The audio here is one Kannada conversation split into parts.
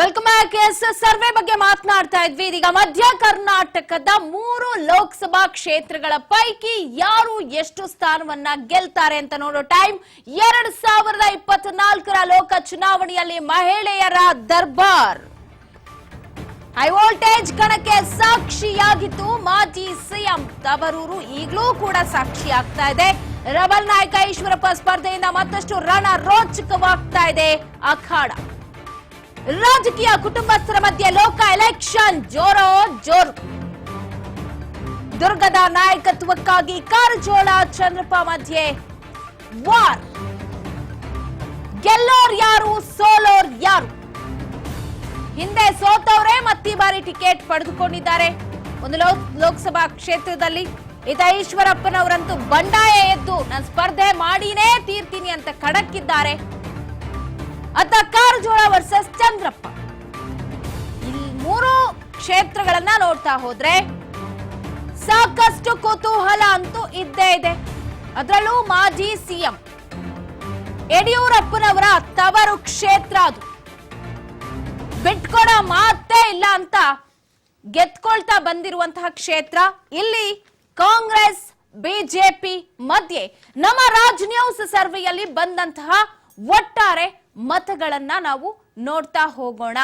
ವೆಲ್ಕಮ್ ಬ್ಯಾಕ್ ಎಸ್ ಸರ್ವೆ ಬಗ್ಗೆ ಮಾತನಾಡ್ತಾ ಇದ್ವಿ. ಇದೀಗ ಮಧ್ಯ ಕರ್ನಾಟಕದ ಮೂರು ಲೋಕಸಭಾ ಕ್ಷೇತ್ರಗಳ ಪೈಕಿ ಯಾರು ಎಷ್ಟು ಸ್ಥಾನವನ್ನ ಗೆಲ್ತಾರೆ ಅಂತ ನೋಡೋ ಟೈಮ್ ಎರಡ್ ಸಾವಿರದ ಇಪ್ಪತ್ನಾಲ್ಕರ ಲೋಕ ಚುನಾವಣೆಯಲ್ಲಿ ಮಹಿಳೆಯರ ದರ್ಬಾರ್. ಹೈ ವೋಲ್ಟೇಜ್ ಕಣಕ್ಕೆ ಸಾಕ್ಷಿಯಾಗಿತ್ತು ಮಾಜಿ ಸಿಎಂ ತವರೂರು. ಈಗಲೂ ಕೂಡ ಸಾಕ್ಷಿಯಾಗ್ತಾ ಇದೆ. ರಬಲ್ ನಾಯಕ, ಈಶ್ವರಪ್ಪ ಸ್ಪರ್ಧೆಯಿಂದ ಮತ್ತಷ್ಟು ರಣ ರೋಚಕವಾಗ್ತಾ ಇದೆ ಅಖಾಡ. ರಾಜಕೀಯ ಕುಟುಂಬಸ್ಥರ ಮಧ್ಯೆ ಲೋಕ ಎಲೆಕ್ಷನ್ ಜೋರೋ ಜೋರು. ದುರ್ಗದ ನಾಯಕತ್ವಕ್ಕಾಗಿ ಕಾರಜೋಳ ಚಂದ್ರಪ್ಪ ಮಧ್ಯೆ ವಾರ್. ಗೆಲ್ಲೋರ್ ಯಾರು, ಸೋಲೋರ್ ಯಾರು? ಹಿಂದೆ ಸೋತವರೇ ಮತ್ತಿ ಬಾರಿ ಟಿಕೆಟ್ ಪಡೆದುಕೊಂಡಿದ್ದಾರೆ. ಒಂದು ಲೋಕ್ ಲೋಕಸಭಾ ಕ್ಷೇತ್ರದಲ್ಲಿ ಇತ ಈಶ್ವರಪ್ಪನವರಂತೂ ಬಂಡಾಯ ಎದ್ದು, ನಾನು ಸ್ಪರ್ಧೆ ಮಾಡಿನೇ ತೀರ್ತೀನಿ ಅಂತ ಕಡಕ್ಕಿದ್ದಾರೆ ಅತ್ತ ಕಾರಜೋಳ ವರ್ಸಸ್ ಚಂದ್ರಪ್ಪ. ಇಲ್ಲಿ ಮೂರು ಕ್ಷೇತ್ರಗಳನ್ನ ನೋಡ್ತಾ ಹೋದ್ರೆ ಸಾಕಷ್ಟು ಕುತೂಹಲ ಅಂತೂ ಇದ್ದೇ ಇದೆ. ಅದರಲ್ಲೂ ಮಾಜಿ ಸಿಎಂ ಯಡಿಯೂರಪ್ಪನವರ ತವರು ಕ್ಷೇತ್ರ ಅದು. ಬಿಟ್ಕೊಡೋ ಮಾತೇ ಇಲ್ಲ ಅಂತ ಗೆದ್ಕೊಳ್ತಾ ಬಂದಿರುವಂತಹ ಕ್ಷೇತ್ರ. ಇಲ್ಲಿ ಕಾಂಗ್ರೆಸ್, ಬಿಜೆಪಿ ಮಧ್ಯೆ ನಮ್ಮ ರಾಜ್ ನ್ಯೂಸ್ ಸರ್ವೆಯಲ್ಲಿ ಬಂದಂತಹ ಒಟ್ಟಾರೆ ಮತಗಳನ್ನ ನಾವು ನೋಡ್ತಾ ಹೋಗೋಣ.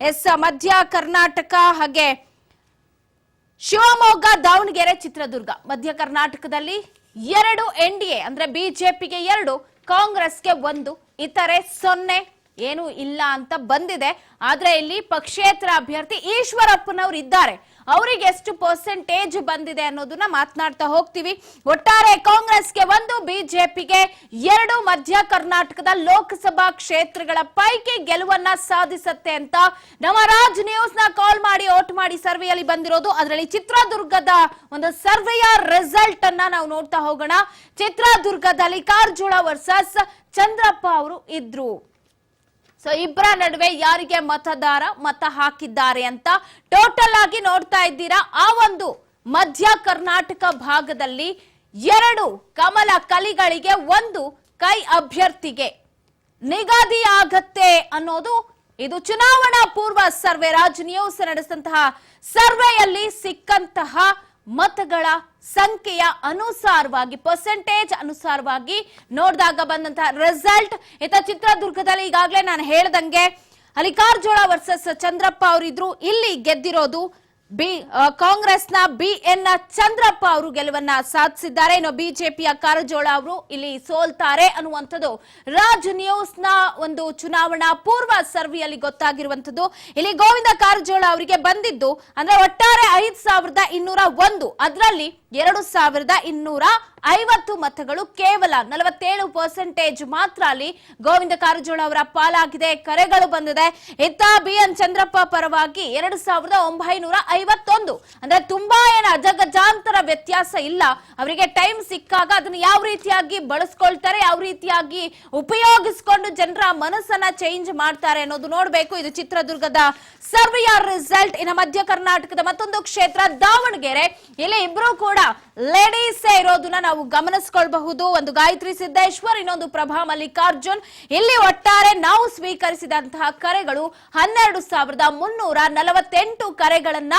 ಎಸ್, ಮಧ್ಯ ಕರ್ನಾಟಕ ಹಾಗೆ ಶಿವಮೊಗ್ಗ, ದಾವಣಗೆರೆ, ಚಿತ್ರದುರ್ಗ. ಮಧ್ಯ ಕರ್ನಾಟಕದಲ್ಲಿ ಎರಡು ಎನ್ ಡಿ ಎ, ಅಂದ್ರೆ ಬಿಜೆಪಿಗೆ ಎರಡು, ಕಾಂಗ್ರೆಸ್ಗೆ ಒಂದು, ಇತರೆ ಸೊನ್ನೆ ಏನು ಇಲ್ಲ ಅಂತ ಬಂದಿದೆ. ಆದ್ರೆ ಇಲ್ಲಿ ಪಕ್ಷೇತರ ಅಭ್ಯರ್ಥಿ ಈಶ್ವರಪ್ಪನವ್ರು ಇದ್ದಾರೆ. ಅವರಿಗೆ ಎಷ್ಟು ಪರ್ಸೆಂಟೇಜ್ ಬಂದಿದೆ ಅನ್ನೋದನ್ನ ಮಾತನಾಡ್ತಾ ಹೋಗ್ತೀವಿ. ಒಟ್ಟಾರೆ ಕಾಂಗ್ರೆಸ್ಗೆ ಒಂದು, ಬಿಜೆಪಿಗೆ ಎರಡು, ಮಧ್ಯ ಕರ್ನಾಟಕದ ಲೋಕಸಭಾ ಕ್ಷೇತ್ರಗಳ ಪೈಕಿ ಗೆಲುವನ್ನ ಸಾಧಿಸತ್ತೆ ಅಂತ ನಮ್ಮ ರಾಜ್ ನ್ಯೂಸ್ನ ಕಾಲ್ ಮಾಡಿ, ಓಟ್ ಮಾಡಿ ಸರ್ವೆಯಲ್ಲಿ ಬಂದಿರೋದು. ಅದರಲ್ಲಿ ಚಿತ್ರದುರ್ಗದ ಒಂದು ಸರ್ವೆಯ ರಿಸಲ್ಟ್ ಅನ್ನ ನಾವು ನೋಡ್ತಾ ಹೋಗೋಣ. ಚಿತ್ರದುರ್ಗದಲ್ಲಿ ಕಾರಜೋಳ ವರ್ಸಸ್ ಚಂದ್ರಪ್ಪ ಅವರು ಇದ್ರು. ಸೊ ಇಬ್ಬರ ನಡುವೆ ಯಾರಿಗೆ ಮತದಾರ ಮತ ಹಾಕಿದ್ದಾರೆ ಅಂತ ಟೋಟಲ್ ಆಗಿ ನೋಡ್ತಾ ಇದ್ದೀರಾ? ಆ ಒಂದು ಮಧ್ಯ ಕರ್ನಾಟಕ ಭಾಗದಲ್ಲಿ ಎರಡು ಕಮಲ ಕಲಿಗಳಿಗೆ ಒಂದು ಕೈ ಅಭ್ಯರ್ಥಿಗೆ ನಿಗದಿ ಆಗತ್ತೆ ಅನ್ನೋದು ಇದು ಚುನಾವಣಾ ಪೂರ್ವ ಸರ್ವೆ. ರಾಜ್ ನ್ಯೂಸ್ ನಡೆಸಿದಂತಹ ಸರ್ವೆಯಲ್ಲಿ ಸಿಕ್ಕಂತಹ ಮತಗಳ ಸಂಖ್ಯೆಯ ಅನುಸಾರವಾಗಿ ಪರ್ಸೆಂಟೇಜ್ ಅನುಸಾರವಾಗಿ ನೋಡಿದಾಗ ಬಂದಂತಹ ರಿಸಲ್ಟ್ ಇತ ಚಿತ್ರದುರ್ಗದಲ್ಲಿ ಈಗಾಗಲೇ ನಾನು ಹೇಳ್ದಂಗೆ ಅಲಿಕಾರ್ಜೋಳ ಕಾರಜೋಳ ವರ್ಸಸ್ ಚಂದ್ರಪ್ಪ ಅವರಿದ್ರು ಇಲ್ಲಿ ಗೆದ್ದಿರೋದು ಬಿ ಕಾಂಗ್ರೆಸ್ನ ಬಿ ಎನ್ ಚಂದ್ರಪ್ಪ ಅವರು ಗೆಲುವನ್ನ ಸಾಧಿಸಿದ್ದಾರೆ. ಇನ್ನು ಬಿಜೆಪಿಯ ಕಾರಜೋಳ ಅವರು ಇಲ್ಲಿ ಸೋಲ್ತಾರೆ ಅನ್ನುವಂಥದ್ದು ರಾಜ್ ನ್ಯೂಸ್ನ ಒಂದು ಚುನಾವಣಾ ಪೂರ್ವ ಸರ್ವೆಯಲ್ಲಿ ಗೊತ್ತಾಗಿರುವಂತದ್ದು ಇಲ್ಲಿ ಗೋವಿಂದ ಕಾರಜೋಳ ಅವರಿಗೆ ಬಂದಿದ್ದು ಅಂದ್ರೆ ಒಟ್ಟಾರೆ ಐದ್ ಸಾವಿರದ ಇನ್ನೂರ ಒಂದು. ಅದರಲ್ಲಿ ಎರಡು ಸಾವಿರದ ಇನ್ನೂರ ಐವತ್ತು ಮತಗಳು ಕೇವಲ ನಲವತ್ತೇಳು ಪರ್ಸೆಂಟೇಜ್ ಮಾತ್ರ ಅಲ್ಲಿ ಗೋವಿಂದ ಕಾರಜೋಳ ಅವರ ಪಾಲಾಗಿದೆ. ಕರೆಗಳು ಬಂದಿದೆ. ಇತ್ತ ಬಿ ಎನ್ ಚಂದ್ರಪ್ಪ ಪರವಾಗಿ ಎರಡು ಸಾವಿರದ ಒಂಬೈನೂರ ಐವತ್ತೊಂದು. ಅಂದ್ರೆ ತುಂಬಾ ಏನ ಅಜಗಜಾಂತರ ವ್ಯತ್ಯಾಸ ಇಲ್ಲ. ಅವರಿಗೆ ಟೈಮ್ ಸಿಕ್ಕಾಗ ಅದನ್ನ ಯಾವ ರೀತಿಯಾಗಿ ಬಳಸ್ಕೊಳ್ತಾರೆ, ಯಾವ ರೀತಿಯಾಗಿ ಉಪಯೋಗಿಸ್ಕೊಂಡು ಜನರ ಮನಸ್ಸನ್ನ ಚೇಂಜ್ ಮಾಡ್ತಾರೆ ಅನ್ನೋದು ನೋಡ್ಬೇಕು. ಇದು ಚಿತ್ರದುರ್ಗದ ಸರ್ವೆಯ ರಿಸಲ್ಟ್ ಇನ್ನು ಮಧ್ಯ ಕರ್ನಾಟಕದ ಮತ್ತೊಂದು ಕ್ಷೇತ್ರ ದಾವಣಗೆರೆ. ಇಲ್ಲಿ ಇಬ್ರು ಕೂಡ ಲೇಡೀಸ್ ಇರೋದನ್ನ ನಾವು ಗಮನಿಸ್ಕೊಳ್ಬಹುದು. ಒಂದು ಗಾಯತ್ರಿ ಸಿದ್ದೇಶ್ವರ್, ಇನ್ನೊಂದು ಪ್ರಭಾ ಮಲ್ಲಿಕಾರ್ಜುನ್. ಇಲ್ಲಿ ಒಟ್ಟಾರೆ ನಾವು ಸ್ವೀಕರಿಸಿದಂತಹ ಕರೆಗಳು ಹನ್ನೆರಡು ಸಾವಿರದ ಮುನ್ನೂರ ನಲವತ್ತೆಂಟು ಕರೆಗಳನ್ನ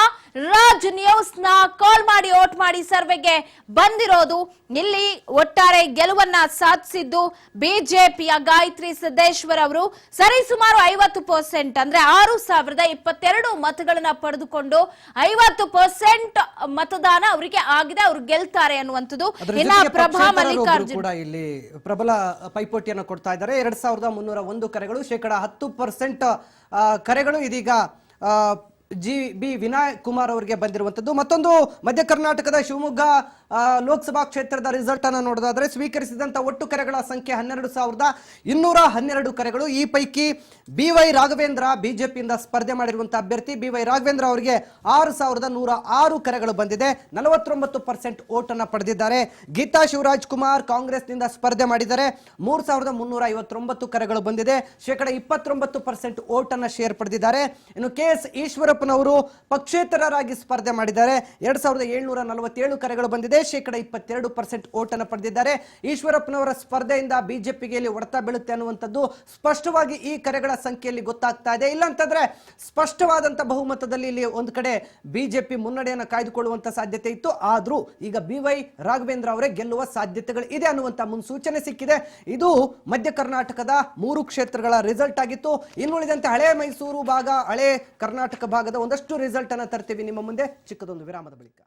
ರಾಜ್ ನ್ಯೂಸ್ನ ಕಾಲ್ ಮಾಡಿ, ಓಟ್ ಮಾಡಿ ಸರ್ವೆಗೆ ಬಂದಿರೋದು. ಇಲ್ಲಿ ಒಟ್ಟಾರೆ ಗೆಲುವನ್ನ ಸಾಧಿಸಿದ್ದು ಬಿಜೆಪಿಯ ಗಾಯತ್ರಿ ಸಿದ್ದೇಶ್ವರ್ ಅವರು. ಸರಿಸುಮಾರು ಐವತ್ತು ಪರ್ಸೆಂಟ್ ಅಂದ್ರೆ ಆರು ಸಾವಿರದ ಇಪ್ಪತ್ತೆರಡು ಮತಗಳನ್ನ ಪಡೆದುಕೊಂಡು ಐವತ್ತು ಪರ್ಸೆಂಟ್ ಮತದಾನ ಅವರಿಗೆ ಆಗಿದೆ ಅವ್ರು ಗೆಲ್ತಾರೆ ಅನ್ನುವಂಥದ್ದು. ಇಲ್ಲ ಇನ್ನ ಪ್ರಭಾ ಮಲ್ಲಿಕಾರ್ಜುನ್ ಕೂಡ ಇಲ್ಲಿ ಪ್ರಬಲ ಪೈಪೋಟಿಯನ್ನು ಕೊಡ್ತಾ ಇದ್ದಾರೆ. ಎರಡ್ ಸಾವಿರದ ಮುನ್ನೂರ ಒಂದು ಕರೆಗಳು ಶೇಕಡ ಹತ್ತು ಪರ್ಸೆಂಟ್ ಕರೆಗಳು ಇದೀಗ ಜಿ ಬಿ ವಿನಾಯ್ ಕುಮಾರ್ ಅವರಿಗೆ ಬಂದಿರುವಂತದ್ದು ಮತ್ತೊಂದು ಮಧ್ಯ ಕರ್ನಾಟಕದ ಶಿವಮೊಗ್ಗ ಲೋಕಸಭಾ ಕ್ಷೇತ್ರದ ರಿಸಲ್ಟ್ ಅನ್ನು ನೋಡೋದಾದ್ರೆ ಸ್ವೀಕರಿಸಿದಂತ ಒಟ್ಟು ಕರೆಗಳ ಸಂಖ್ಯೆ ಹನ್ನೆರಡು ಸಾವಿರದ ಇನ್ನೂರ ಹನ್ನೆರಡು ಕರೆಗಳು. ಈ ಪೈಕಿ ಬಿ ವೈ ರಾಘವೇಂದ್ರ ಬಿಜೆಪಿಯಿಂದ ಸ್ಪರ್ಧೆ ಮಾಡಿರುವಂತಹ ಅಭ್ಯರ್ಥಿ ಬಿ ವೈ ರಾಘವೇಂದ್ರ ಅವರಿಗೆ ಆರು ಸಾವಿರದ ನೂರ ಆರು ಕರೆಗಳು ಬಂದಿದೆ. ನಲವತ್ತೊಂಬತ್ತು ಪರ್ಸೆಂಟ್ ಓಟನ್ನು ಪಡೆದಿದ್ದಾರೆ. ಗೀತಾ ಶಿವರಾಜ್ ಕುಮಾರ್ ಕಾಂಗ್ರೆಸ್ನಿಂದ ಸ್ಪರ್ಧೆ ಮಾಡಿದ್ದಾರೆ ಮೂರು ಸಾವಿರದ ಮುನ್ನೂರ ಐವತ್ತೊಂಬತ್ತು ಕರೆಗಳು ಬಂದಿದೆ. ಶೇಕಡ ಇಪ್ಪತ್ತೊಂಬತ್ತು ಪರ್ಸೆಂಟ್ ಓಟನ್ನು ಶೇರ್ ಪಡೆದಿದ್ದಾರೆ. ಇನ್ನು ಕೆ ಎಸ್ ಈಶ್ವರಪ್ಪ ಈಶ್ವರಪ್ಪನವರು ಪಕ್ಷೇತರರಾಗಿ ಸ್ಪರ್ಧೆ ಮಾಡಿದ್ದಾರೆ. ಎರಡ್ ಸಾವಿರದ ಏಳ್ನೂರ ನಲವತ್ತೇಳು ಕರೆಗಳು ಬಂದಿದೆ. ಶೇಕಡ ಇಪ್ಪತ್ತೆರಡು ಪರ್ಸೆಂಟ್ ಓಟನ್ನು ಪಡೆದಿದ್ದಾರೆ. ಈಶ್ವರಪ್ಪನವರ ಸ್ಪರ್ಧೆಯಿಂದ ಬಿಜೆಪಿಗೆ ಇಲ್ಲಿ ಹೊಡೆತ ಬೀಳುತ್ತೆ ಅನ್ನುವಂಥದ್ದು ಸ್ಪಷ್ಟವಾಗಿ ಈ ಕರೆಗಳ ಸಂಖ್ಯೆಯಲ್ಲಿ ಗೊತ್ತಾಗ್ತಾ ಇದೆ. ಇಲ್ಲ ಅಂತಂದ್ರೆ ಸ್ಪಷ್ಟವಾದಂತ ಬಹುಮತದಲ್ಲಿ ಇಲ್ಲಿ ಒಂದು ಕಡೆ ಬಿಜೆಪಿ ಮುನ್ನಡೆಯನ್ನು ಕಾಯ್ದುಕೊಳ್ಳುವಂತ ಸಾಧ್ಯತೆ ಇತ್ತು. ಆದ್ರೂ ಈಗ ಬಿ ವೈ ರಾಘವೇಂದ್ರ ಅವರೇ ಗೆಲ್ಲುವ ಸಾಧ್ಯತೆಗಳು ಇದೆ ಅನ್ನುವಂತ ಮುನ್ಸೂಚನೆ ಸಿಕ್ಕಿದೆ. ಇದು ಮಧ್ಯ ಕರ್ನಾಟಕದ ಮೂರು ಕ್ಷೇತ್ರಗಳ ರಿಸಲ್ಟ್ ಆಗಿತ್ತು. ಇನ್ನುಳಿದಂತೆ ಹಳೆ ಮೈಸೂರು ಭಾಗ, ಹಳೆ ಕರ್ನಾಟಕ ಭಾಗದ ಕಾರ್ಯಕ್ರಮದ ಒಂದಷ್ಟು ರಿಸಲ್ಟ್ ಅನ್ನು ತರ್ತೀವಿ. ನಿಮ್ಮ ಮುಂದೆ ಚಿಕ್ಕದೊಂದು ವಿರಾಮದ ಬಳಿಕ.